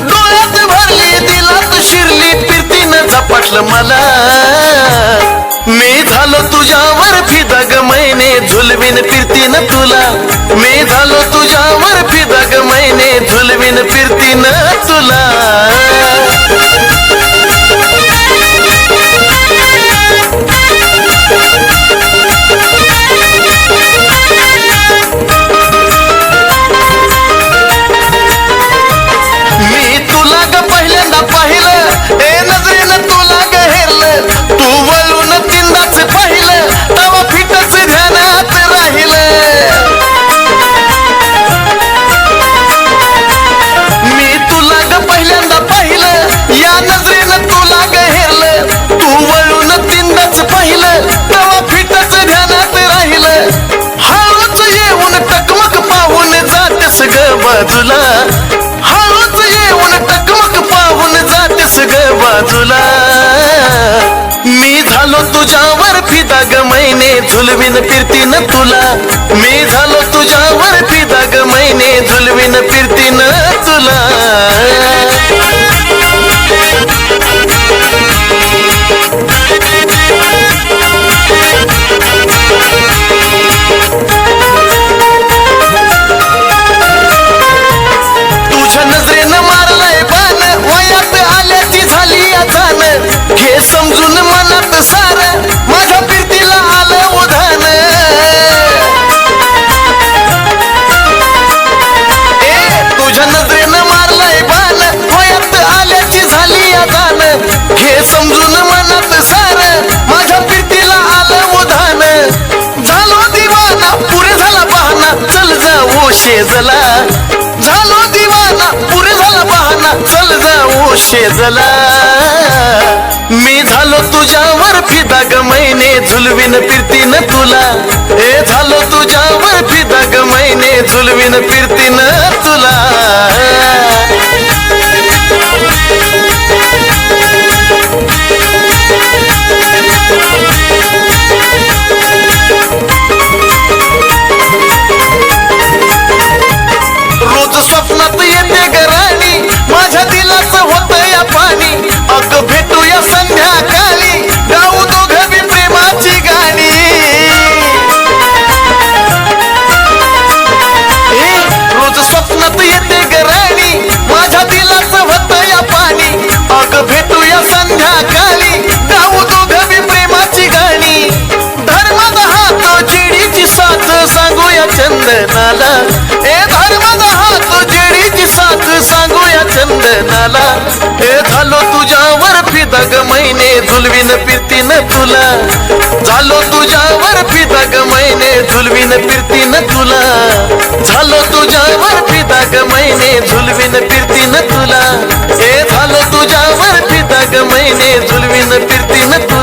डोळ्यात भरली दिलात शिरली फिरतीनं झपाटलं मला. मी झालो तुझ्यावर फिदग मैने झुलवीन फिरतीनं तुला. मी झालो तुझ्यावर बाजूला. हळूच येऊन टकमक पाहून जाते ग बाजूला. मी झालो तुझ्यावर फिदा ग मैने झुलवीन फिरतीन तुला. मी झालो तुझ्यावर शेजला. झालो दिवाना पुरे झाला बहाना. चल जाऊ शेजला. मी झालो तुझ्यावर फिदा ग मैने झुलवीन फिरतीन तुला. हे झालो तुझ्यावर फिदा ग मैने झुलविन फिरतीन फिदा ग महिने झुलवीन फिरतीन तुला. झालो तुझ्यावर फिदा ग महिने झुलवीन फिरतीन तुला. झालो तुझ्यावर फिदा ग महिने झुलवीन फिरतीन तुला. हे झालो तुझ्यावर फिदा ग महिने झुलवीन फिरतीन तुला